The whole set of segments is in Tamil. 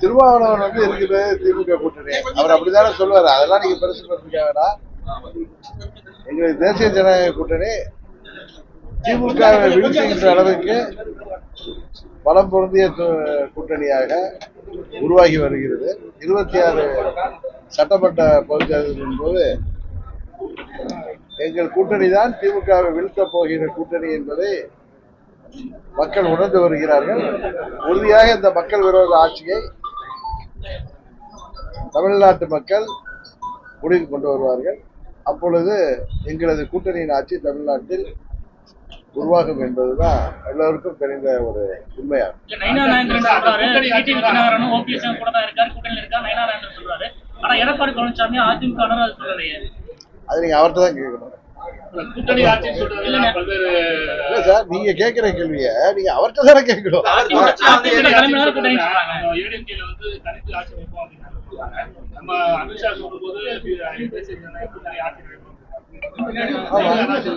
திருமாவளவன் வந்து இருக்குது திமுக கூட்டணி? அவர் அப்படித்தானே சொல்லுவாரு. அதெல்லாம் நீங்க பெருசு படுத்திக்க எங்களுக்கு தேசிய ஜனநாயக கூட்டணி திமுக வை வீழ்த்துகின்ற அளவுக்கு பலம் பொருந்திய கூட்டணியாக உருவாகி வருகிறது. இருபத்தி ஆறு சட்டமன்ற பகுதியின் போது எங்கள் கூட்டணி தான் திமுகவை வீழ்த்தப் போகிற கூட்டணி என்பதை மக்கள் உணர்ந்து வருகிறார்கள். உறுதியாக இந்த மக்கள் விரோத ஆட்சியை தமிழ்நாட்டு மக்கள் முடிவு கொண்டு வருவார்கள். அப்பொழுது எங்களது கூட்டணியின் ஆட்சி தமிழ்நாட்டில் உருவாகும் என்பதுதான் எல்லோருக்கும் தெரிந்த ஒரு உண்மையாகும். அது நீங்க அவர்கிட்ட தான் கேட்கணும். இல்ல சார் நீங்க கேட்கிற கேள்விய நீங்க அவர்கிட்ட தானே கேட்கணும்.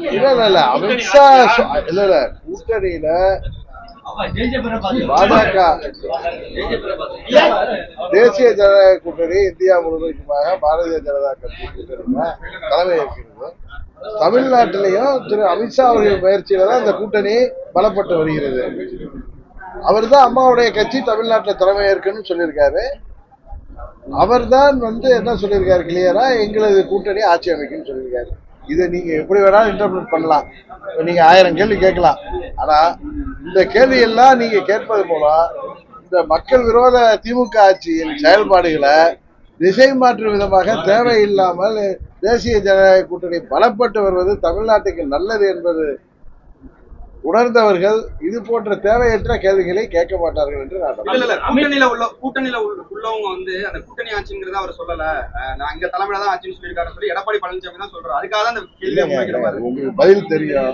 இல்ல இல்ல இல்ல. அமித்ஷா சொ- இல்ல இல்ல. கூட்டணியில பாஜக. தேசிய ஜனநாயக கூட்டணி இந்தியா முழுமைக்குமாக பாரதிய ஜனதா கட்சி தலைமை ஏற்கிறது தமிழ்நாட்டிலையும் திரு அமித்ஷா அவர்கள் முயற்சியில தான் இந்த கூட்டணி பலப்பட்டு வருகிறது. அவர் தான் அம்மாவுடைய கட்சி தமிழ்நாட்டில் தலைமை ஏற்கன்னு சொல்லியிருக்காரு. அவர்தான் வந்து என்ன சொல்லியிருக்காரு கிளியரா எங்களது கூட்டணி ஆட்சி அமைக்கும்னு சொல்லியிருக்காரு. இதை நீங்க எப்படி வேணாலும் இன்டர்பிரட் பண்ணலாம். இப்போ நீங்க ஆயிரம் கேள்வி கேட்கலாம். ஆனா இந்த கேள்வி எல்லாம் நீங்க கேட்பது போல இந்த மக்கள் விரோத திமுக ஆட்சியின் செயல்பாடுகளை திசை மாற்றும் விதமாக தேவையில்லாமல் தேசிய ஜனநாயக கூட்டணி பலப்பட்டு வருவது தமிழ்நாட்டுக்கு நல்லது என்பது உணர்ந்தவர்கள் இது போன்ற தேவையற்ற கேள்விகளை கேட்க மாட்டார்கள் என்று நான் கூட்டணியில உள்ள கூட்டணியில உள்ள- உள்ளவங்க வந்து அந்த கூட்டணி ஆட்சிங்கிறத அவர் சொல்லல. நான் இங்க தலைமையில தான் ஆட்சின்னு சொல்லியிருக்காரு சொல்லி எடப்பாடி பழனிசாமி தான் சொல்றாரு. அதுக்காக தான் அந்த. உங்களுக்கு பதில் தெரியும்.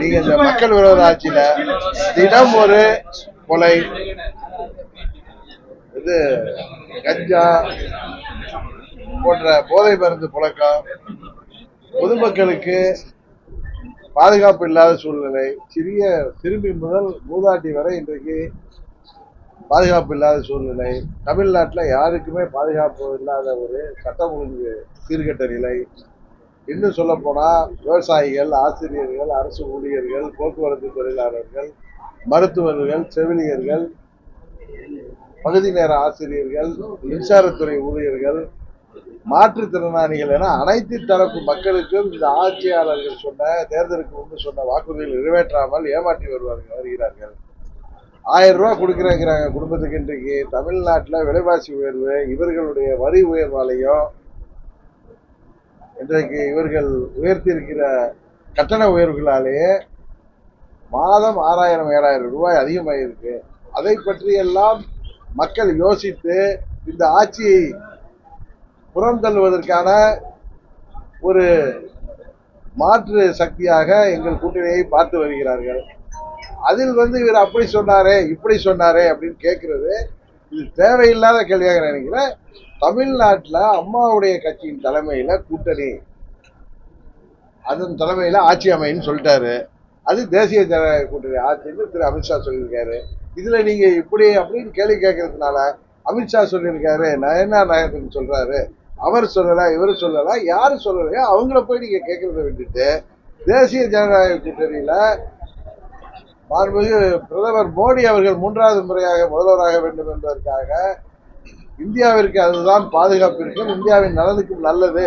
நீங்க இந்த மக்கள் விரோத ஆட்சியில தினம் ஒரு கொலை இது கஞ்சா போன்ற போதை மருந்து புழக்கம் பொதுமக்களுக்கு பாதுகாப்பு இல்லாத சூழ்நிலை சிறிய திரும்பி முதல் மூதாட்டி வரை இன்றைக்கு பாதுகாப்பு இல்லாத சூழ்நிலை தமிழ்நாட்டில் யாருக்குமே பாதுகாப்பு இல்லாத ஒரு சட்டம் ஒழுங்கு சீர்கெட்ட நிலை. இன்னும் சொல்லப்போனால் விவசாயிகள் ஆசிரியர்கள் அரசு ஊழியர்கள் போக்குவரத்து தொழிலாளர்கள் மருத்துவர்கள் செவிலியர்கள் பகுதி நேர ஆசிரியர்கள் மின்சாரத்துறை ஊழியர்கள் மாற்றுத்திறனாளிகள் என அனைத்து தரப்பு மக்களுக்கும் இந்த ஆட்சியாளர்கள் சொன்ன தேர்தலுக்கு முன்பு சொன்ன வாக்குறுதிகள் நிறைவேற்றாமல் ஏமாற்றி வருவார்கள் வருகிறார்கள். ஆயிரம் ரூபாய் கொடுக்குறேங்கிறாங்க குடும்பத்துக்கு இன்றைக்கு. தமிழ்நாட்டில் விலைவாசி உயர்வு இவர்களுடைய வரி உயர்வாலையும் இன்றைக்கு இவர்கள் உயர்த்தியிருக்கிற கட்டண உயர்வுகளாலேயே மாதம் ஆறாயிரம் ஏழாயிரம் ரூபாய் அதிகமாகிருக்கு அதை பற்றியெல்லாம் மக்கள் யோசித்து இந்த ஆட்சியை புறந்தள்ளுவதற்கான ஒரு மாற்று சக்தியாக எங்கள் கூட்டணியை பார்த்து வருகிறார்கள். அதில் வந்து இவர் அப்படி சொன்னாரே இப்படி சொன்னாரே அப்படின்னு கேட்கறது. இது தேவையில்லாத கேள்வியாக நினைக்கிறேன். தமிழ்நாட்டில் அம்மாவுடைய கட்சியின் தலைமையில் கூட்டணி அதன் தலைமையில் ஆட்சி அமைன்னு சொல்லிட்டாரு. அது தேசிய ஜனநாயக கூட்டணி ஆட்சின்னு திரு அமித்ஷா சொல்லியிருக்காரு. இதில் நீங்கள் இப்படி அப்படின்னு கேள்வி கேட்கறதுனால அமித்ஷா சொல்லியிருக்காரு நயனா நாயகன் சொல்கிறாரு அவர் சொல்லலை இவர் சொல்லலை யார் சொல்லலையோ அவங்கள போய் நீங்கள் கேட்கறத விட்டுட்டு தேசிய ஜனநாயக கூட்டணியில் மாண்புமிகு பிரதமர் மோடி அவர்கள் மூன்றாவது முறையாக முதல்வராக வேண்டும் என்பதற்காக இந்தியாவிற்கு அதுதான் பாதுகாப்பிற்கும் இந்தியாவின் நலனுக்கும் நல்லது.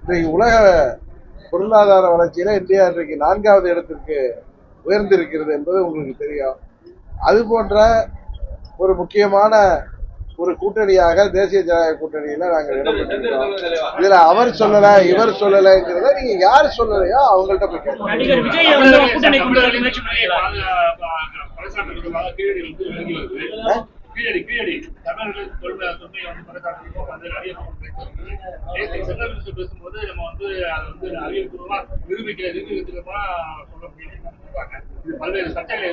இன்றைக்கு உலக பொருளாதார வளர்ச்சியில் இந்தியா இன்றைக்கு நான்காவது இடத்திற்கு உயர்ந்திருக்கிறது என்பது உங்களுக்கு தெரியும். அது போன்ற ஒரு முக்கியமான ஒரு கூட்டணியாக தேசிய ஜனநாயக கூட்டணியில நாங்கள் இடம்பெற்றிருக்கிறோம் இதுல அவர் சொல்லல இவர் சொல்லலைங்கிறத நீங்க யார் சொல்லலையோ அவங்கள்ட்ட போய் பேசும்போது நம்ம வந்து அதை வந்து அறிவிப்பூர்வமா நிரூபிக்க பல்வேறு சர்ச்சைகளை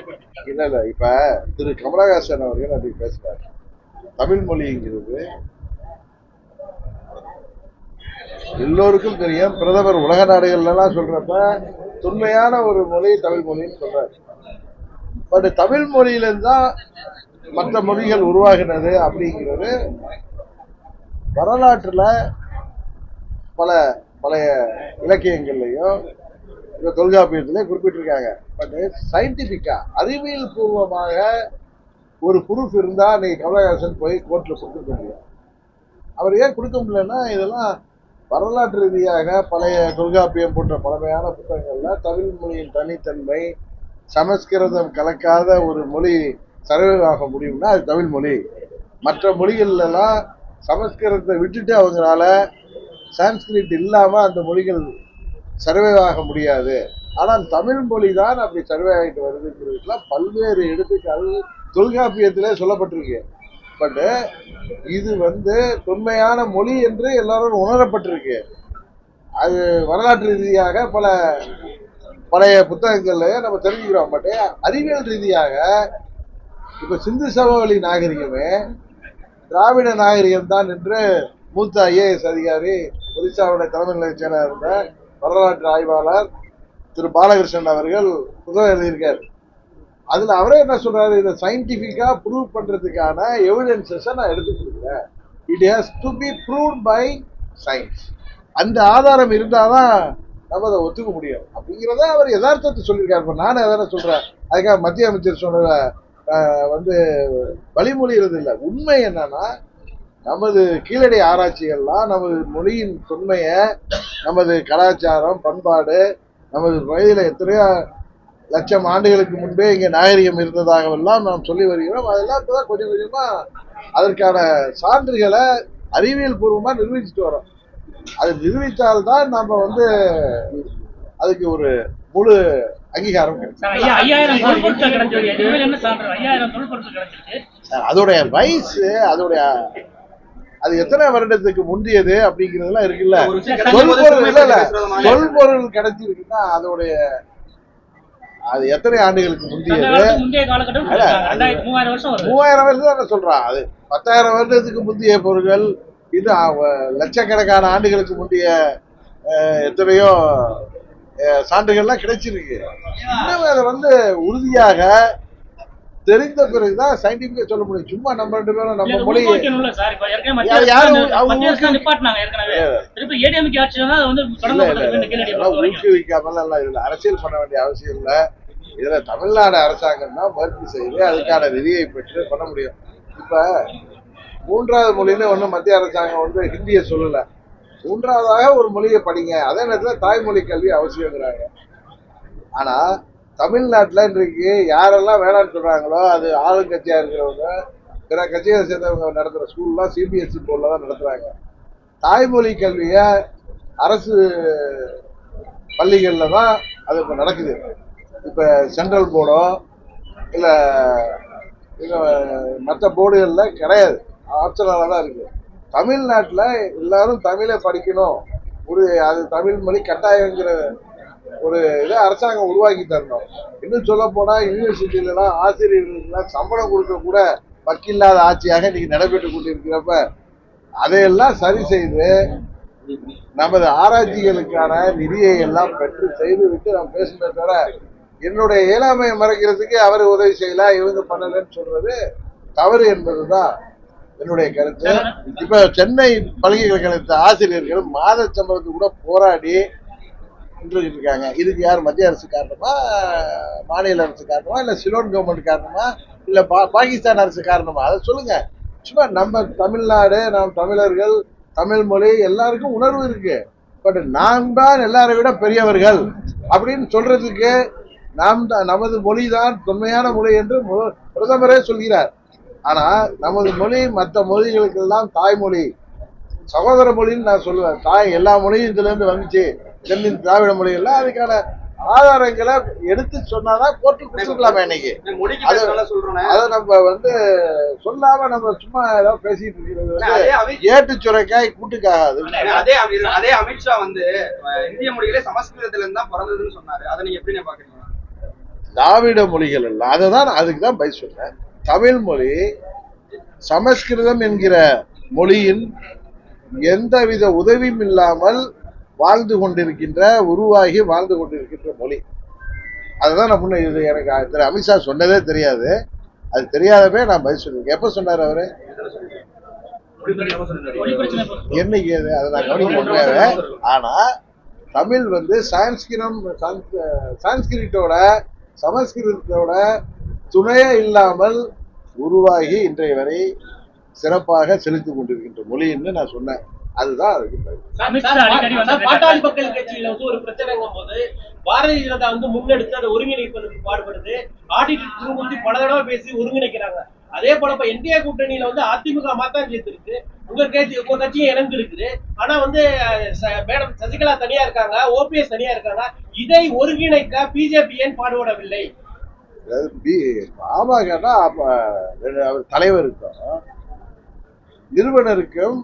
இல்ல இல்ல. இப்ப திரு கமலஹாசன் அவர்கள் அப்படி பேசுறாரு. தமிழ் மொழிங்கிறது எல்லோருக்கும் தெரியும். பிரதமர் உலக நாடுகள்லாம் சொல்றப்ப தொன்மையான ஒரு மொழி தமிழ் மொழின்னு சொல்றாரு. பட் தமிழ் மொழியிலிருந்து தான் மற்ற மொழிகள் உருவாகினது அப்படிங்கிறது வரலாற்றுல பல பழைய இலக்கியங்கள்லையும் இந்த தொல்காப்பியத்திலே குறிப்பிட்டிருக்காங்க. பட் சயின்டிஃபிக்காக அறிவியல் பூர்வமாக ஒரு ப்ரூஃப் இருந்தால் நீங்க கமலஹாசன் போய் கோர்ட்டில் கொடுத்துருக்க முடியும். அவர் ஏன் கொடுக்க முடியலன்னா இதெல்லாம் வரலாற்று ரீதியாக பழைய தொல்காப்பியம் போன்ற பழமையான புத்தகங்களில் தமிழ் மொழியின் தனித்தன்மை சமஸ்கிருதம் கலக்காத ஒரு மொழி சர்வைவாக முடியும்னா அது தமிழ் மொழி. மற்ற மொழிகள்லாம் சமஸ்கிருதத்தை விட்டுட்டு அவங்களால சான்ஸ்கிரிட் இல்லாமல் அந்த மொழிகள் சர்வைவ் ஆக முடியாது. ஆனால் தமிழ் மொழி தான் அப்படி சர்வே ஆகிட்டு வருதுங்கிறதுக்கெல்லாம் பல்வேறு எடுத்துக்காட்டு தொல்காப்பியத்தில் சொல்லப்பட்டிருக்கு. பட் இது வந்து தொன்மையான மொழி என்று எல்லாரும் உணரப்பட்டிருக்கு. அது வரலாற்று ரீதியாக பல பழைய புத்தகங்கள்ல நம்ம தெரிஞ்சுக்கிறோம். பட் அறிவியல் ரீதியாக இப்ப சிந்து சமவெளி நாகரிகமே திராவிட நாகரிகம் தான் என்று மூத்த ஐஏஎஸ் அதிகாரி ஒரிசாவுடைய தலைமை நிலையச் செயலாளர் இருந்த வரலாற்று ஆய்வாளர் திரு பாலகிருஷ்ணன் அவர்கள் புத்தகம் எழுதியிருக்கார். அதில் அவரே என்ன சொல்கிறாரு இதை சயின்டிஃபிக்காக ப்ரூவ் பண்ணுறதுக்கான எவிடன்சஸை நான் எடுத்து கொடுக்குறேன். It has to be proved by science அந்த ஆதாரம் இருந்தால் தான் நம்ம அதை ஒத்துக்க முடியும். அப்படிங்கிறத அவர் யதார்த்தத்தை சொல்லியிருக்காரு. இப்போ நானும் அதான சொல்கிறேன் அதுக்காக மத்திய அமைச்சர் சொன்னத வந்து வழிமொழிகிறது இல்லை. உண்மை என்னன்னா நமது கீழடி ஆராய்ச்சிகள்லாம் நமது மொழியின் தொன்மையை நமது கலாச்சாரம் பண்பாடு நமது வயதில் எத்தனையோ லட்சம் ஆண்டுகளுக்கு முன்பே இங்கே நாகரிகம் இருந்ததாகவெல்லாம் நாம் சொல்லி வருகிறோம். அதெல்லாம் இப்போதான் கொஞ்சம் கொஞ்சமா அதற்கான சான்றுகளை அறிவியல் பூர்வமா நிரூபிச்சுட்டு வரோம். அது நிரூபித்தால்தான் நம்ம வந்து அதுக்கு ஒரு முழு அங்கீகாரம் அதோடைய வயசு அதோடைய அது எத்தனை வருடத்துக்கு முந்தியது அப்படிங்கிறதுலாம் இருக்குல்ல. சொல்பொருள் இல்ல இல்ல. சொல்பொருள் கிடைச்சிருக்குன்னா அதோடைய அது எத்தனை ஆண்டுகளுக்கு முந்தியது மூவாயிரம் வருஷம் சொல்றான் அது பத்தாயிரம் வருடத்துக்கு முந்தைய பொருட்கள் இது லட்சக்கணக்கான ஆண்டுகளுக்கு முந்தைய எத்தனையோ சான்றுகள்லாம் கிடைச்சிருக்கு. இன்னும் அதை வந்து உறுதியாக தெரிந்த பிறகுதான் சயின்டிபிக்கா சொல்ல முடியும். சும்மா நம்ம ரெண்டு பேரும் நம்ம மொழி ஊக்குவிக்கணும்ல சார். இப்ப ஏற்கனவே மத்திய யார் யாரு அரசு அவங்க மத்திய அரசு ஊக்குவி- நிப்பாட்டினாங்க ஏற்கனவே. திருப்பி ஏடிஎம்கே ஆட்சியில தான் அது வந்து இல்ல தொடங்கப்பட்டது இல்ல இந்த கீழடி அதெல்லாம் பொறுத்த வரைக்கும் ஊக்குவிக்காமலாம் எல்லாம் இதுல அரசியல் பண்ண வேண்டிய அவசியம் இல்ல. இதுல தமிழ்நாடு அரசாங்கம் தான் முயற்சி செய்து அதுக்கான நிதியை பெற்று பண்ண முடியும். இப்ப மூன்றாவது மொழின்னு ஒண்ணும் மத்திய அரசாங்கம் வந்து ஹிந்தியை சொல்லல. மூன்றாவதாக ஒரு மொழியை படிங்க. அதே நேரத்துல தாய்மொழி கல்வி அவசியங்கிறாங்க. ஆனா தமிழ்நாட்டில் இன்றைக்கு யாரெல்லாம் வேணாம்னு சொல்கிறாங்களோ அது ஆளுங்கட்சியாக இருக்கிறவங்க பிற கட்சியை சேர்ந்தவங்க நடத்துகிற ஸ்கூல்லாம் சிபிஎஸ்சி போர்டில் தான் நடத்துகிறாங்க தாய்மொழி கல்வியை அரசு பள்ளிகளில் தான் அது இப்போ நடக்குது. இப்போ சென்ட்ரல் போர்டோ இல்லை இல்லை மற்ற போர்டுகளில் கிடையாது. ஆப்ஷனலாக தான் இருக்குது தமிழ்நாட்டில் எல்லாரும் தமிழை படிக்கணும். ஒரு அது தமிழ் மொழி கட்டாயங்கிற ஒரு இதை அரசாங்கம் உருவாக்கி தரணும். இன்னும் சொல்ல போனால் யூனிவர்சிட்டியிலலாம் ஆசிரியர்களுக்கெல்லாம் சம்பளம் கொடுக்க கூட வக்கில்லாத ஆட்சியாக இன்னைக்கு நடைபெற்று கொண்டிருக்கிறப்ப அதையெல்லாம் சரி செய்து நமது ஆராய்ச்சிகளுக்கான நிதியை எல்லாம் பெற்று செய்து விட்டு நாம் பேசுனதை தவிர என்னுடைய இயலாமையை மறைக்கிறதுக்கு அவர் உதவி செய்யல இவங்க பண்ணலன்னு சொல்றது தவறு என்பதுதான் என்னுடைய கருத்து. இப்ப சென்னை பல்கலைக்கழகத்து ஆசிரியர்கள் மாத சம்பளத்துக்கு கூட போராடி நின்றுகிட்டு இருக்காங்க இதுக்கு யார் மத்திய அரசு காரணமா மாநில அரசு காரணமா இல்லை சிலோன் கவர்மெண்ட் காரணமா இல்லை பா- பாகிஸ்தான் அரசு காரணமா? அதை சொல்லுங்க. சும்மா நம்ம தமிழ்நாடு நாம் தமிழர்கள் தமிழ் மொழி எல்லாருக்கும் உணர்வு இருக்கு. பட் நாம் தான் எல்லாரை விட பெரியவர்கள் அப்படின்னு சொல்றதுக்கு நாம் தான் நமது மொழி தான் தொன்மையான மொழி என்று பிரதமரே சொல்கிறார். ஆனா நமது மொழி மற்ற மொழிகளுக்கெல்லாம் தாய்மொழி. சகோதர மொழின்னு நான் சொல்லுவேன். தாய் எல்லா மொழியும் இதுல இருந்து வந்துச்சு. தென்னின் திராவிட மொழி எல்லாம் அதுக்கான ஆதாரங்களை எடுத்து சொன்னாதான் கோர்ட்டு கொடுத்துக்கலாமே இன்னைக்கு. அது- நம்ம வந்து சொல்லாம நம்ம சும்மா ஏதாவது பேசிட்டு இருக்கிறது ஏட்டு சுரைக்காய் கூட்டுக்காகாது. அதே அதே அமித்ஷா வந்து இந்திய மொழிகளே சமஸ்கிருதத்துல இருந்து தான் பிறந்ததுன்னு சொன்னாரு. அதை நீங்க எப்படி பாக்குறீங்க? திராவிட மொழிகள் எல்லாம் அதை தான் அதுக்கு தான் பதில் சொல்றேன். தமிழ் மொழி சமஸ்கிருதம் என்கிற மொழியின் எந்தவித உதவியும் இல்லாமல் வாழ்ந்து கொண்டிருக்கின்ற உருவாகி வாழ்ந்து கொண்டிருக்கின்ற மொழி. அதுதான் நான் முன்ன இது எனக்கு திரு அமித்ஷா சொன்னதே தெரியாது. அது தெரியாதவே நான் பதில் சொல்லியிருக்கேன். எப்போ சொன்னார் அவரு? என்னைக்கு அது? அதை நான் கவனிக்க முடியாது தமிழ் வந்து சான்ஸ்கிரம் சான்ஸ்கிரிட்டோட சமஸ்கிருதத்தோட துணையே இல்லாமல் உருவாகி இன்றைய வரை சிறப்பாக செலுத்தி கொண்டிருக்கின்ற மொழின்னு நான் சொன்னேன். அதுதான் அதுக்கு வந்து பாட்டாளி மக்கள் கட்சியில வந்து ஒரு பிரச்சனைங்கும் போது பாரதிய ஜனதா வந்து முன்னெடுத்து அதை ஒருங்கிணைப்பதற்கு பாடுபடுது. ஆடிட் திருமூர்த்தி பல தடவை பேசி ஒருங்கிணைக்கிறாங்க. அதே போல இப்ப என்டிஏ கூட்டணியில வந்து அதிமுக மாத்தான் சேர்த்திருக்கு உங்க கட்சி உங்க கட்சியும் இணைந்து இருக்குது ஆனா வந்து மேடம் சசிகலா தனியா இருக்காங்க ஓபிஎஸ் தனியா இருக்காங்க. இதை ஒருங்கிணைக்க பிஜேபி ஏன் பாடுபடவில்லை? அதாவது பி பாமகனா அப்ப அவர் தலைவருக்கும் நிறுவனருக்கும்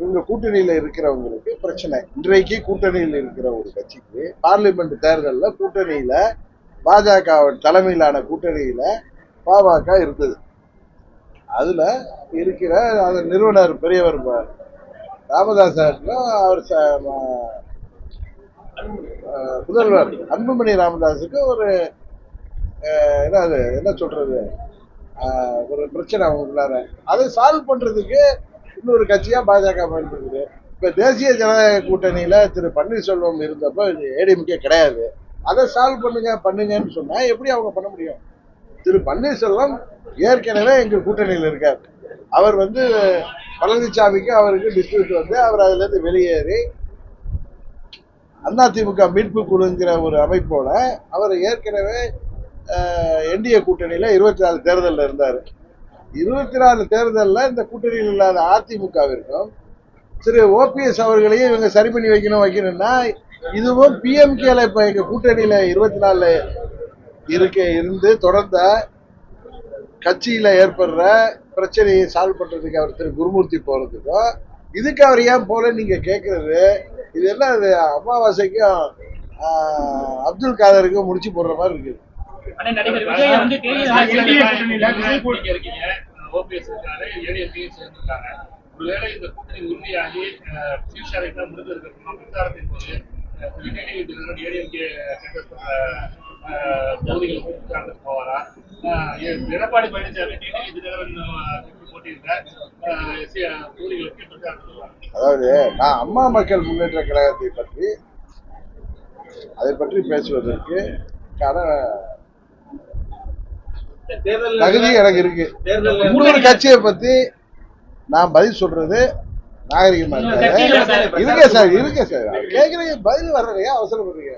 இவங்க கூட்டணியில இருக்கிறவங்களுக்கு பிரச்சனை. இன்றைக்கு கூட்டணியில் இருக்கிற ஒரு கட்சிக்கு பார்லிமெண்ட் தேர்தலில் கூட்டணியில பாஜக தலைமையிலான கூட்டணியில பாமக இருந்தது. அதுல இருக்கிற அந்த நிறுவனர் பெரியவர் ராமதாஸ் அவர் முதல்வர் அன்புமணி ராமதாஸுக்கு ஒரு என்ன அது என்ன சொல்றது? ஒரு பிரச்சனை அவங்களுக்குள்ளார. அதை சால்வ் பண்றதுக்கு இன்னொரு கட்சியா பாஜக பயன்படுத்துது. இப்ப தேசிய ஜனநாயக கூட்டணியில திரு பன்னீர்செல்வம் இருந்தப்ப ஏடிஎம்கே கிடையாது. அதை சால்வ் பண்ணுங்க பண்ணுங்கன்னு சொன்னா எப்படி அவங்க பண்ண முடியும்? திரு பன்னீர்செல்வம் ஏற்கனவே எங்க கூட்டணியில் இருக்கார். அவர் வந்து பழனிசாமிக்கு அவருக்கு டிஸ்பியூட் வந்து அவர் அதுல இருந்து வெளியேறி அதிமுக மீட்பு குழுங்கிற ஒரு அமைப்போட அவர் ஏற்கனவே என்டிஏ கூட்டணியில இருபத்தி நாலு தேர்தலில் இருந்தார். இருபத்தி நாலு தேர்தலில் இந்த கூட்டணியில் இல்லாத அதிமுகவிற்கும் திரு ஓபிஎஸ் அவர்களையும் இவங்க சரி பண்ணி வைக்கணும் வைக்கணும்னா இதுவும் பிஎம்கேல இப்ப எங்க கூட்டணியில இருபத்தி நாலு இருக்க இருந்து தொடர்ந்த கட்சியில ஏற்படுற பிரச்சனையை சால்வ் பண்றதுக்கு அவர் திரு குருமூர்த்தி போறதுக்கும் இதுக்கு அவர் ஏன் போல நீங்க கேட்கறது இது என்ன அமாவாசைக்கும் அப்துல் காதருக்கும் முடிச்சு போடுற மாதிரி இருக்குது. ஆனா நடிகர் விஜய் இருக்கீங்க. ஓபிஎஸ் இருக்காரு ஏடிஎம்கே சேர்ந்திருக்காங்க. ஒருவேளை இந்த கூட்டணி உறுதியாகி சீஷாரிக்கு தான் முடிவு இருக்கணுமா பிரச்சாரத்தின் போது ஏடிஎம்கே தொகுதிகளுக்கு பிரச்சாரத்துக்கு போவாரா? எடப்பாடி பழனிசாமி டிடிவி தினகரன் அதாவது நான் அம்மா மக்கள் முன்னேற்ற கழகத்தை பற்றி அதை பற்றி பேசுவதற்கு தேர்தல் தகுதி எனக்கு இருக்கு. இன்னொரு கட்சியை பத்தி நான் பதில் சொல்றது நாகரிகமா இருக்க சார் இருக்க சார். கேட்குறீங்க பதில் வர்றதையா அவசரப்படுறீங்க.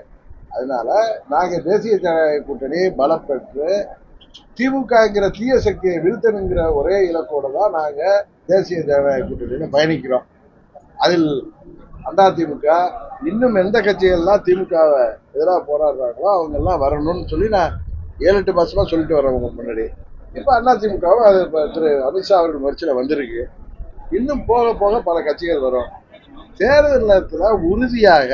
அதனால நாங்க தேசிய ஜனநாயக கூட்டணி பலப்பெற்று திமுகங்கிற தீய சக்தியை வீழ்த்தணுங்கிற ஒரே இலக்கோட தான் நாங்க தேசிய ஜனநாயக கூட்டணியில பயணிக்கிறோம். அதில் அதிமுக இன்னும் எந்த கட்சிகள்லாம் திமுகவை எதிராக போராடுறாங்களோ அவங்க எல்லாம் வரணும்னு சொல்லி நான் ஏழு எட்டு மாசமா சொல்லிட்டு வரேன் உங்க முன்னாடி. இப்போ அதிமுகவும் அது திரு அமித்ஷா அவர்கள் முயற்சியில் வந்திருக்கு. இன்னும் போக போக பல கட்சிகள் வரும். தேர்தல் நேரத்தில் உறுதியாக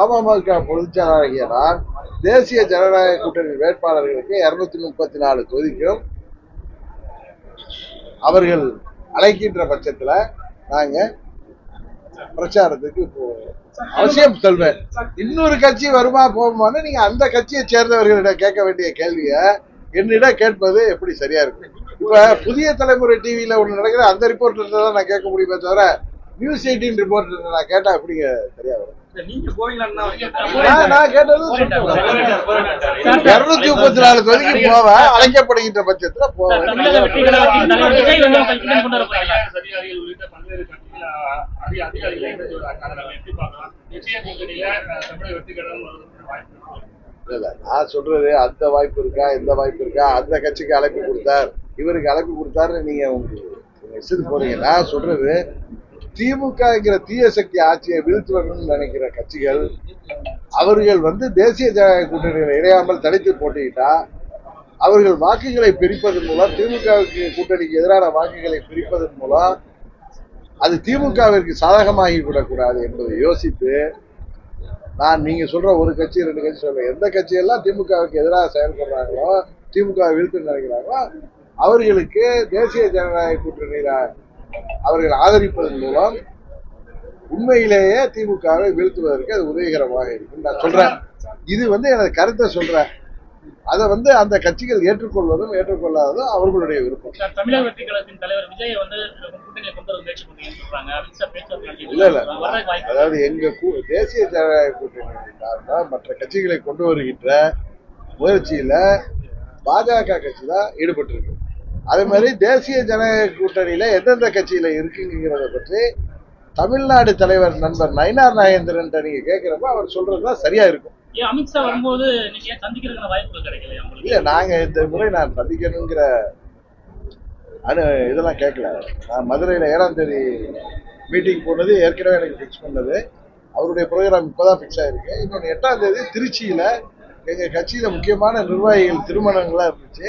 அமமுக பொதுச்செயலாளராகிய நான் தேசிய ஜனநாயக கூட்டணி வேட்பாளர்களுக்கு இருநூத்தி முப்பத்தி நாலு தொகுதிக்கும் அவர்கள் அழைக்கின்ற பட்சத்துல நாங்க பிரச்சாரத்துக்கு போவோம் அவசியம் சொல்வேன். இன்னொரு கட்சி வருமா போகுமான்னு நீங்க அந்த கட்சியை சேர்ந்தவர்களிடம் கேட்க வேண்டிய கேள்வியை என்னிடம் கேட்பது எப்படி சரியா இருக்கும்? இப்ப புதிய தலைமுறை டிவியில ஒண்ணு நடக்கிற அந்த ரிப்போர்ட்ல தான் நான் கேட்க முடியுமே தவிர நியூஸ் எயிட்டீன் ரிப்போர்ட்டர் நான் கேட்டா அப்படிங்க சரியா வரும்? இருநூத்தி முப்பத்தி நாலு தொகுதிக்கு போவேன் அழைக்கப்படுகின்ற பட்சத்துல போவேன் நான் சொல்றது அந்த வாய்ப்பு இருக்கா இந்த வாய்ப்பு இருக்கா அந்த கட்சிக்கு அழைப்பு கொடுத்தார் இவருக்கு அழைப்பு கொடுத்தாருன்னு நீங்க உங்களுக்கு போறீங்க நான் சொல்றது திமுகங்கிற தீய சக்தி ஆட்சியை வீழ்த்துவணும்னு நினைக்கிற கட்சிகள் அவர்கள் வந்து தேசிய ஜனநாயக கூட்டணியில் இணையாமல் தனித்து போட்டியிட்டா அவர்கள் வாக்குகளை பிரிப்பதன் மூலம் திமுகவுக்கு கூட்டணிக்கு எதிரான வாக்குகளை பிரிப்பதன் மூலம் அது திமுகவிற்கு சாதகமாகி விடக்கூடாது என்பதை யோசித்து நான் நீங்க சொல்ற ஒரு கட்சி ரெண்டு கட்சி சொல்ல எந்த கட்சியெல்லாம் திமுகவுக்கு எதிராக செயல்படுறாங்களோ திமுக வீழ்த்து நினைக்கிறாங்களோ அவர்களுக்கு தேசிய ஜனநாயக கூட்டணியில அவர்கள் ஆதரிப்பதன் மூலம் உண்மையிலேயே திமுகவை வீழ்த்துவதற்கு அது உதவிகரமாக இருக்கும். நான் சொல்றேன். இது வந்து எனது கருத்தை சொல்றேன். அதை வந்து அந்த கட்சிகள் ஏற்றுக்கொள்வதும் ஏற்றுக்கொள்ளாததும் அவர்களுடைய விருப்பம். தமிழக வெற்றி கழகத்தின் தலைவர் விஜய் வந்து இல்ல இல்ல. அதாவது எங்க தேசிய ஜனநாயக கூட்டணி மற்ற கட்சிகளை கொண்டு வருகின்ற முயற்சியில பாஜக கட்சி தான் ஈடுபட்டிருக்கு. அதே மாதிரி தேசிய ஜனநாயக கூட்டணியில எந்தெந்த கட்சியில இருக்குங்கிறத பற்றி தமிழ்நாடு தலைவர் நண்பர் நயினார் நாகேந்திரன் நீங்க கேட்கிறப்ப அவர் சொல்றதுதான் சரியா இருக்கும். அமித்ஷா வரும்போது நீங்க சந்திக்கிறதுக்கான வாய்ப்புகள் உங்களுக்கு? இல்ல நாங்க இந்த முறை நான் சந்திக்கணுங்கிற அனு இதெல்லாம் கேட்கல நான் மதுரையில் ஏழாம் தேதி மீட்டிங் போனது ஏற்கனவே எனக்கு ஃபிக்ஸ் பண்ணது. அவருடைய ப்ரோக்ராம் இப்போதான் ஃபிக்ஸ் ஆயிருக்கு. இன்னொன்று எட்டாம் தேதி திருச்சியில எங்க கட்சியில முக்கியமான நிர்வாகிகள் திருமணங்கள்லாம் இருந்துச்சு.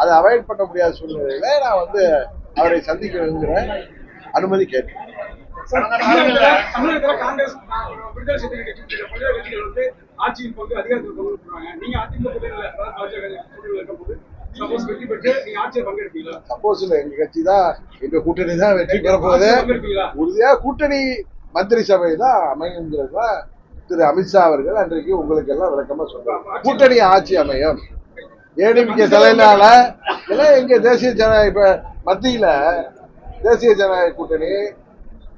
அதை அவாய்ட் பண்ண முடியாத சூழ்நிலையில நான் வந்து அவரை சந்திக்கணுங்கிற அனுமதி கேட்டேன். ஆட்சியின் பங்கு அதிகாரத்தில் பங்கு நீங்க அதிமுக சப்போஸ் எங்க கட்சி தான் எங்க கூட்டணி தான் வெற்றி பெற போகுது. பங்கெடுப்பீங்களா? உறுதியா கூட்டணி மந்திரி சபை தான் அமையுங்கிறது தான் திரு அமித்ஷா அவர்கள் அன்றைக்கு உங்களுக்கு எல்லாம் விளக்கமா சொல்றாங்க கூட்டணி ஆட்சி அமையும். ஏடிபிகே தலையிலால எல்லாம் எங்க தேசிய ஜனநாயக இப்ப மத்தியில தேசிய ஜனநாயக கூட்டணி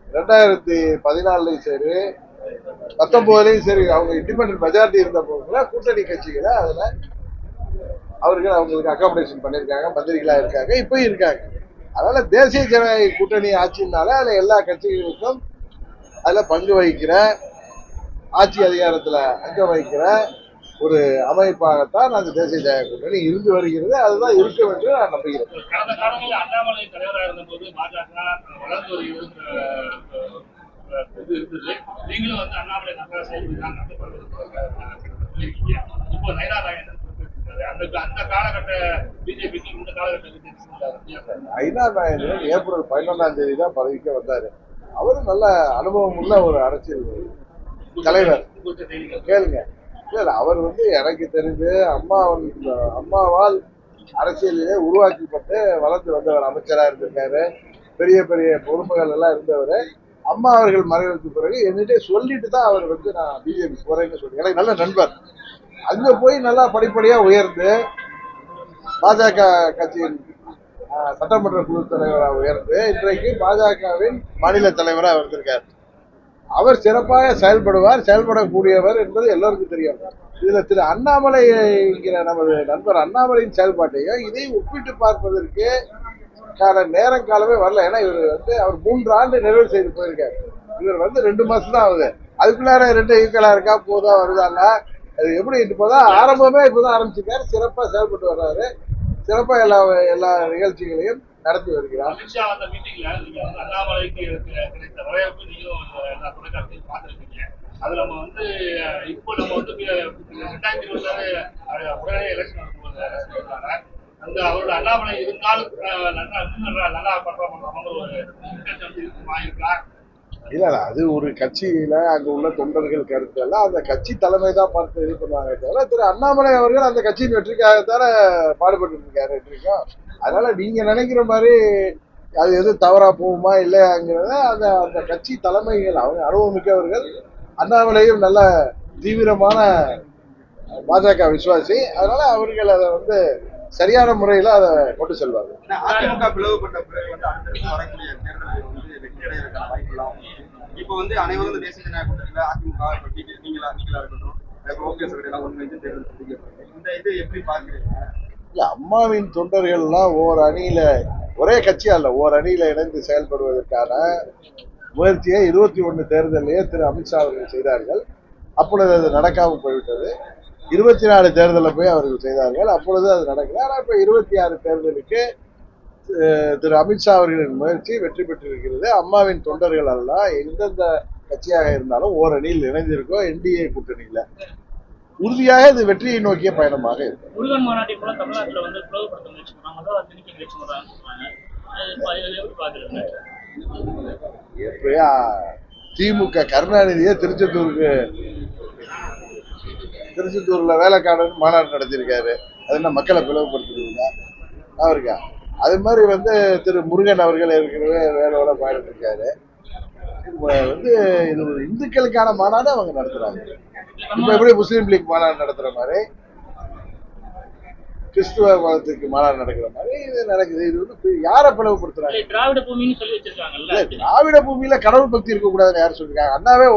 ரெண்டாயிரத்தி பதினாலுலையும் சரி பத்தொன்பதுலையும் சரி அவங்க இண்டிபெண்டன்ட் மெஜாரிட்டி இருந்த போதுல கூட்டணி கட்சிகளை அதுல அவர்கள் அவங்களுக்கு அகாமடேஷன் பண்ணியிருக்காங்க மந்திரிகளா இருக்காங்க இப்பயும் இருக்காங்க. அதனால தேசிய ஜனநாயக கூட்டணி ஆட்சினால அதுல எல்லா கட்சிகளுக்கும் அதுல பங்கு வகிக்கிற ஆட்சி அதிகாரத்துல அங்கம் வகிக்கிற ஒரு அமைப்பாகத்தான் அந்த தேசிய ஜனநாயக கூட்டணி இருந்து வருகிறது. அதுதான் இருக்கும் என்று நான் நம்புகிறேன். கடந்த காலங்களில் அண்ணாமலை தலைவராக இருந்தபோது பாஜக வளர்ந்து வருகிறது அஹ், இது இருந்தது. நீங்களும் வந்து அண்ணாமலை நன்றாக செயல்படுறாங்க இப்போ நயனா நாயகன் ஐநா நாயகன் ஏப்ரல் பதினொன்றாம் தேதி தான் பதவிக்கு வந்தாரு. அவரும் நல்ல அனுபவம் உள்ள ஒரு அரசியல் தலைவர். கேளுங்க. இல்ல அவர் வந்து எனக்கு தெரிஞ்சு அம்மா அம்மாவால் அரசியலிலே உருவாக்கப்பட்டு வளர்ந்து வந்தவர் அமைச்சராக இருந்திருக்காரு. பெரிய பெரிய பொறுப்புகள் எல்லாம் இருந்தவர். அம்மா அவர்கள் மறைவுக்கு பிறகு என்னிட்டே சொல்லிட்டு தான் அவர் வந்து நான் பிஜேபி போறேன்னு சொல்லி எனக்கு நல்ல நண்பர். அங்கே போய் நல்லா படிப்படியாக உயர்ந்து பாஜக கட்சியின் சட்டமன்ற குழு தலைவராக உயர்ந்து இன்றைக்கு பாஜகவின் மாநில தலைவராக இருந்திருக்காரு. அவர் சிறப்பாக செயல்படுவார் செயல்படக்கூடியவர் என்பது எல்லோருக்கும் தெரியும். இதுல திரு அண்ணாமலை என்கிற நமது நண்பர் அண்ணாமலையின் செயல்பாட்டையும் இதை ஒப்பிட்டு பார்ப்பதற்கு கான நேரம் காலமே வரல. ஏன்னா இவர் வந்து அவர் மூன்று ஆண்டு நிறைவு செய்து போயிருக்காரு. இவர் வந்து ரெண்டு மாசம் தான் ஆகுது. அதுக்குள்ளார ரெண்டு ஈக்குவலா இருக்கா போதா வருதாங்க அது எப்படி இப்போதான் ஆரம்பமே இப்போதான் ஆரம்பிச்சிருக்காரு. சிறப்பாக செயல்பட்டு வர்றாரு. சிறப்பாக எல்லா எல்லா நிகழ்ச்சிகளையும் நடத்தி வருகிறார். அமித்ஷா அந்த மீட்டிங்ல நீங்க வந்து அண்ணாமலைக்கு கிடைத்த வரவேற்பு நீங்களும் அந்த எல்லா தொலைக்காட்சியும் பார்த்துருக்கீங்க. அது நம்ம வந்து இப்போ நம்ம வந்து அஹ், ரெண்டாயிரத்தி இருபத்தாறு அஹ், உடனே எலெக்ஷன் நடக்கும்போது அந்த அவரோட அண்ணாமலை இருந்தால் நல்லா இன்னும் நல்லா நல்லா பண்றோம் ஒரு இன்டென்ஷன் வந்து இருக்குமா இல்ல இல்ல அது ஒரு கட்சியில அங்க உள்ள தொண்டர்கள் கருத்து எல்லாம் அந்த கட்சி தலைமை தான் பார்த்து இது பண்ணுவாங்க தவிர திரு அண்ணாமலை அவர்கள் அந்த கட்சியின் வெற்றிக்காகத்தானே பாடுபட்டு இருக்காரு இன்றைக்கும் அதனால நீங்க நினைக்கிற மாதிரி அது எது தவறா போகுமா இல்லையாங்கிறத அந்த அந்த கட்சி தலைமைகள் அவங்க அனுபவமிக்கவர்கள் அண்ணாமலையும் நல்ல தீவிரமான பாஜக விசுவாசி. அதனால அவர்கள் அதை வந்து சரியான முறையில அதை கொண்டு செல்வாங்க அதிமுக பிளவுபட்ட பிறகு வந்து அடுத்த வரக்கூடிய தேர்தலில் வந்து வெற்றி அடைவதற்கான வாய்ப்பு இப்போ வந்து அனைவரும் இந்த தேசிய ஜனநாயக கூட்டணியில அதிமுக நீங்களா நீங்களா இருக்கட்டும். தேர்தல் இந்த இது எப்படி பாக்குறீங்க? இல்ல அம்மாவின் தொண்டர்கள்லாம் ஓர் அணியில ஒரே கட்சியா இல்ல ஓர் அணியில இணைந்து செயல்படுவதற்கான முயற்சியை இருபத்தி ஒன்று தேர்தலையே திரு அமித்ஷா அவர்கள் செய்தார்கள். அப்பொழுது அது நடக்காமல் போய்விட்டது. இருபத்தி நாலு தேர்தலில் போய் அவர்கள் செய்தார்கள். அப்பொழுது அது நடக்கல. ஆனால் இப்போ இருபத்தி ஆறு தேர்தலுக்கு திரு அமித்ஷா அவர்களின் முயற்சி வெற்றி பெற்றிருக்கிறது. அம்மாவின் தொண்டர்கள் எல்லாம் எந்தெந்த கட்சியாக இருந்தாலும் ஓர் அணியில் இணைந்திருக்கோம் என்டிஏ கூட்டணியில உறுதியாக இது வெற்றியை நோக்கிய பயணமாக இருக்கும் முருகன் மாநாட்டை கூட தமிழ்நாட்டுல வந்து பிளவுபடுத்த திமுக கருணாநிதியே திருச்செந்தூருக்கு திருச்செந்தூர்ல வேலைக்காரன் மாநாடு நடத்தியிருக்காரு. அது என்ன மக்களை பிளவுபடுத்துறீங்க அவருக்கா? அது மாதிரி வந்து திரு முருகன் அவர்கள் ஏற்கனவே வேலையோட பயணித்திருக்காரு வந்து இது ஒரு இந்துக்களுக்கான மாநாடு அவங்க நடத்துறாங்க. இப்ப எப்படி முஸ்லீம் லீக் மாநாடு நடத்துற மாதிரி கிறிஸ்துவ மதத்துக்கு மாநாடு நடக்கிற மாதிரி இது நடக்குது. இது வந்து யாரை பிளவுபடுத்துறாங்க? திராவிட பூமின்னு சொல்லி வச்சிருக்காங்கல்ல. திராவிட பூமியில கடவுள் பக்தி இருக்கக்கூடாதுன்னு யார் சொல்லிருக்காங்க அண்ணாவே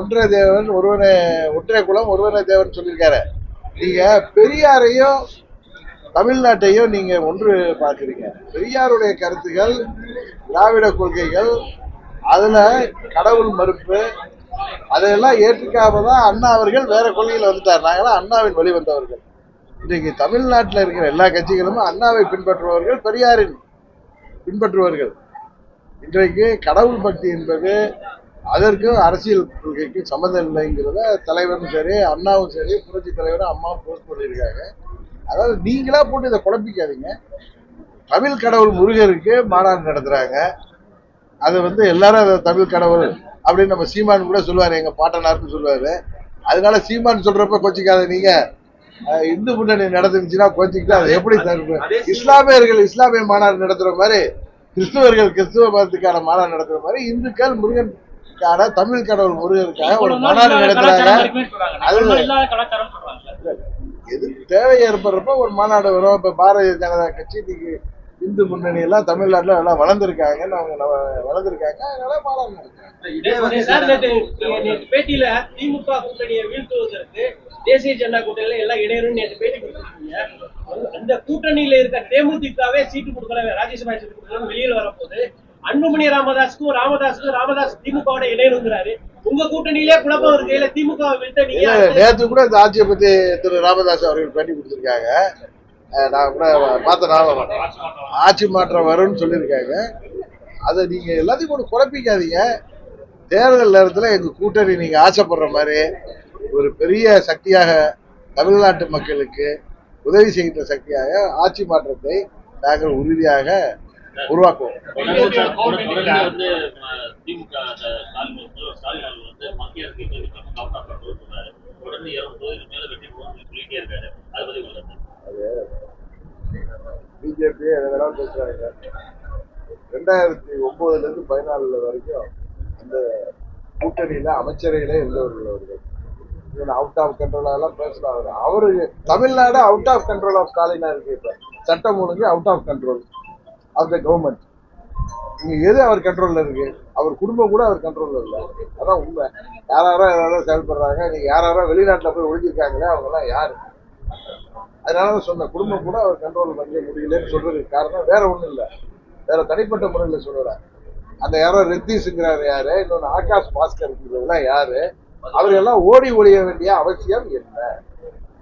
ஒன்றே தேவன் ஒருவனே ஒற்றை குலம் ஒருவனே தேவன் சொல்லியிருக்காரு. நீங்க பெரியாரையும் தமிழ்நாட்டையும் நீங்க ஒன்று பார்க்குறீங்க. பெரியாருடைய கருத்துக்கள் திராவிட கொள்கைகள் அதுல கடவுள் மறுப்பு அதையெல்லாம் ஏற்றுக்காம தான் அண்ணா அவர்கள் வேற கொள்கையில் வந்துட்டார். நாங்களாம் அண்ணாவின் வழி வந்தவர்கள் இன்றைக்கு தமிழ்நாட்டில் இருக்கிற எல்லா கட்சிகளும் அண்ணாவை பின்பற்றுபவர்கள் பெரியாரின் பின்பற்றுபவர்கள். இன்றைக்கு கடவுள் பக்தி என்பது அதற்கும் அரசியல் கொள்கைக்கும் சம்மந்தம் இல்லைங்கிறத தலைவரும் சரி அண்ணாவும் சரி புரட்சி தலைவரும் அம்மாவும் போஸ்ட் பண்ணியிருக்காங்க. அதாவது நீங்களா போட்டு இதை குழப்பிக்காதீங்க. தமிழ் கடவுள் முருகருக்கு மாநாடு நடத்துறாங்க. அது வந்து எல்லாரும் அதை தமிழ் கடவுள் அப்படின்னு நம்ம சீமான் கூட சொல்லுவாரு எங்க பாட்டனார்னு சொல்லுவாரு. அதனால சீமான் சொல்றப்ப கோச்சிக்காத நீங்க. இந்து முன்னணி நடந்துச்சுன்னா கோச்சிக்கிட்டு அது எப்படி தருப்பு இஸ்லாமியர்கள் இஸ்லாமிய மாநாடு நடத்துற மாதிரி கிறிஸ்துவர்கள் கிறிஸ்துவ மதத்துக்கான மாநாடு நடத்துற மாதிரி இந்துக்கள் முருகனுக்கான தமிழ் கடவுள் முருகனுக்காக ஒரு மாநாடு நடத்துறாங்க. அது- இவ்வளவு நாள் இல்லாத கலாச்சாரம் சொல்றாங்க எது தேவை ஏற்படுறப்ப ஒரு மாநாடு வரும். இப்ப பாரதிய ஜனதா கட்சி இன்னைக்கு இந்து முன்னணி எல்லாம் தமிழ்நாட்டுல எல்லாம் வளர்ந்துருக்காங்க அவங்க வளர்ந்துருக்காங்க. அதனால மாநாடு பேட்டியில திமுக கூட்டணியை வீழ்த்துவதற்கு தேசிய ஜனதா கூட்டணியில எல்லாம் இடையரும் நேற்று பேட்டி கொடுத்திருக்கீங்க. அந்த கூட்டணியில இருக்க தேமுதிகவே சீட்டு கொடுக்கல ராஜ்யசபா சீட்டு கொடுக்கல வெளியில வரப்போது அன்புமணி ராமதாஸுக்கும் ராமதாஸுக்கும் ராமதாஸ் திமுகவோட இடையருங்கிறாரு உங்க கூட்டணியிலே குழப்பம் இருக்கையில திமுக வீழ்த்த நீங்க இல்ல, நேத்து கூட இந்த ஆட்சியை பத்தி திரு ராமதாஸ் அவர்கள் பேட்டி கொடுத்திருக்காங்க. நான் கூட பார்த்த ஞாபகம் ஆட்சி மாற்றம் வரும்னு சொல்லியிருக்காங்க. அதை நீங்க எல்லாத்தையும் கொண்டு குழப்பிக்காதீங்க. தேர்தல் நேரத்துல எங்க கூட்டணி நீங்க ஆசைப்படுற மாதிரி ஒரு பெரிய சக்தியாக தமிழ்நாட்டு மக்களுக்கு உதவி செய்கின்ற சக்தியாக ஆட்சி மாற்றத்தை நாங்கள் உறுதியாக உருவாக்குவோம். பிஜேபி பேசுறாங்க. ரெண்டாயிரத்தி ஒன்பதுல இருந்து பதினாலுல வரைக்கும் அந்த கூட்டணியில அமைச்சரையிலே இருந்தவர்கள் அவர்கள் அவுட் ஆஃப் கண்ட்ரோலாலாம் பேசுறாங்க. அவரு Tamil Nadu out of control of ஸ்டாலினா இருக்கு இப்ப. சட்டம் ஒழுங்கு out of control of the government இங்கே எது அவர் கண்ட்ரோலில் இருக்குது அவர் குடும்பம் கூட அவர் கண்ட்ரோலில் இல்லை. அதான் உண்மை. யாராரோ யாராரோ செயல்படுறாங்க நீங்கள் யாராரோ வெளிநாட்டில் போய் ஒழிஞ்சிருக்காங்களே அவங்கெல்லாம் யார்? அதனால தான் சொன்ன குடும்பம் கூட அவர் கண்ட்ரோல் பண்ண முடியலன்னு சொல்கிறதுக்கு காரணம் வேற ஒன்றும் இல்லை. வேற தனிப்பட்ட முறையில் சொல்கிறார் அந்த யாரோ ரித்தீஷுங்கிறாரு யார் இன்னொன்று ஆகாஷ் பாஸ்கர் இருக்கிறதுலாம் யாரு? அவர்களெல்லாம் ஓடி ஒழிய வேண்டிய அவசியம் என்ன?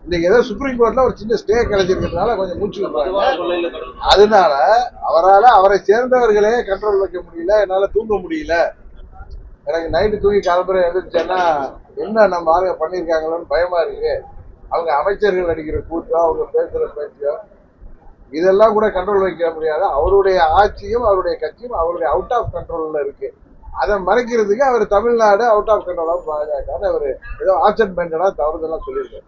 இன்னைக்கு ஏதோ சுப்ரீம் கோர்ட்ல ஒரு சின்ன ஸ்டே கிடைச்சிருக்கிறதுனால கொஞ்சம் மூச்சு விடுறாங்க. அதனால அவரால் அவரை சேர்ந்தவர்களே கண்ட்ரோல் வைக்க முடியல என்னால தூங்க முடியல. எனக்கு நைட்டு தூங்கி கிளம்புற எழுந்துச்சேன்னா என்ன நம்ம ஆளுங்க பண்ணியிருக்காங்களோன்னு பயமா இருக்கு. அவங்க அமைச்சர்கள் அடிக்கிற கூட்டம் அவங்க பேசுற பேச்சோ இதெல்லாம் கூட கண்ட்ரோல் வைக்க முடியாது. அவருடைய ஆட்சியும் அவருடைய கட்சியும் அவருடைய அவுட் ஆஃப் கண்ட்ரோல்ல இருக்கு. அதை மறைக்கிறதுக்கு அவர் தமிழ்நாடு அவுட் ஆஃப் கண்ட்ரோலா பாஜக அவர் ஏதோ ஆப்சன்ட் மென்டனா தவறுதெல்லாம் சொல்லியிருக்காரு.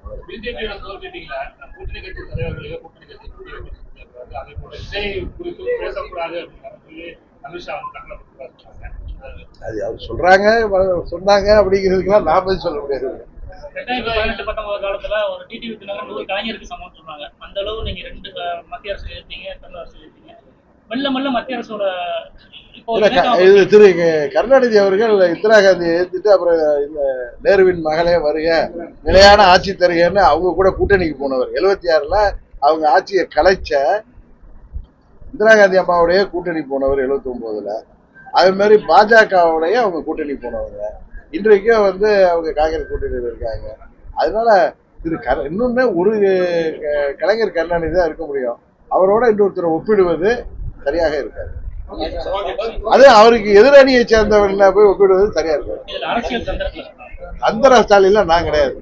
அதே அவர் சொல்றாங்க சொன்னாங்க அப்படிங்கிறதுக்கெல்லாம் நான் பதில் சொல்ல முடியாது. ரெண்டாயிரத்தி பதினெட்டு பத்தொன்பது காலத்துல ஒரு டிடிவி தினகரன் நூறு கலைஞருக்கு சமம் சொன்னாங்க. அந்த அளவு நீங்க ரெண்டு மத்திய அரசு எழுத்தீங்க தமிழ் அரசு எழுத்தீங்க மெல்ல மெல்ல மத்திய அரசோட இது திரு கருணாநிதி அவர்கள் இந்திரா காந்தி ஏத்துட்டு அப்புறம் இந்த நேருவின் மகளே வருக நிலையான ஆட்சி தருகன்னு அவங்க கூட கூட்டணிக்கு போனவர். எழுபத்தி ஆறுல அவங்க ஆட்சியை கலைச்ச இந்திரா காந்தி அம்மாவுடைய கூட்டணி போனவர் எழுபத்தி ஒன்பதுல அது மாதிரி பாஜகவுடைய அவங்க கூட்டணி போனவங்க. இன்றைக்கும் வந்து அவங்க காங்கிரஸ் கூட்டணியில் இருக்காங்க. அதனால திரு கர இன்னொன்னு ஒரு கலைஞர் கருணாநிதி தான் இருக்க முடியும். அவரோட இன்னொருத்தரை ஒப்பிடுவது சரியாக இருக்காது. அது அவருக்கு எதிரணியை சேர்ந்தவர்கள போய் ஒப்பிடுவது சரியா இருக்காது. அந்த ஸ்டாலின்ல நான் கிடையாது.